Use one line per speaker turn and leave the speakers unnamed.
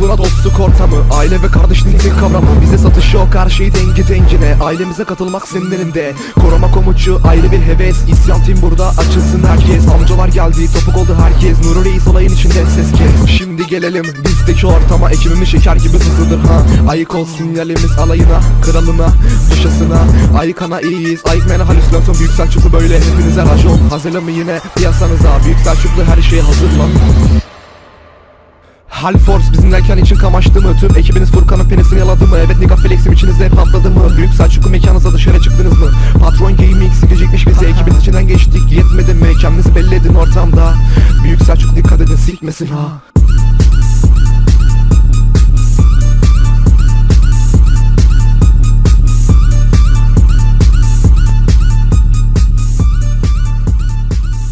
buna dostluk ortamı Aile ve kardeşliğin tek kavramı. Bize satışı yok her şey dengi dengine. Ailemize katılmak senin elinde. Koruma komucu ayrı bir heves. İsyan tim burada açılsın herkes. Amcalar geldi topuk oldu herkes. Nuri Reis olayın içinde ses kes. Şimdi gelelim bizdeki ortama. Ekibimiz şeker gibi hızlıdır ha. Ayık ol sinyalimiz alayına Kralına dışasına Ayıkana iyiyiz Ayıkmayana halüsinasyon. Büyük Selçuklu böyle hepinize racon. Hazırlı yine piyasanıza. Büyük Selçuklu her şeye hazırlan Hal Force bizimlerken için kamaştı mı? Tüm ekibiniz Furkan'ın penisini yaladı mı? Evet Niga Flex'im içinizde patladı mı? Büyük Selçuklu mekanınıza dışarı çıktınız mı? Patron Gaming sikecekmiş bizi ekibin içinden geçtik Yetmedi mi? Kendinizi belli edin ortamda Büyük Selçuk dikkat edin sikmesin ha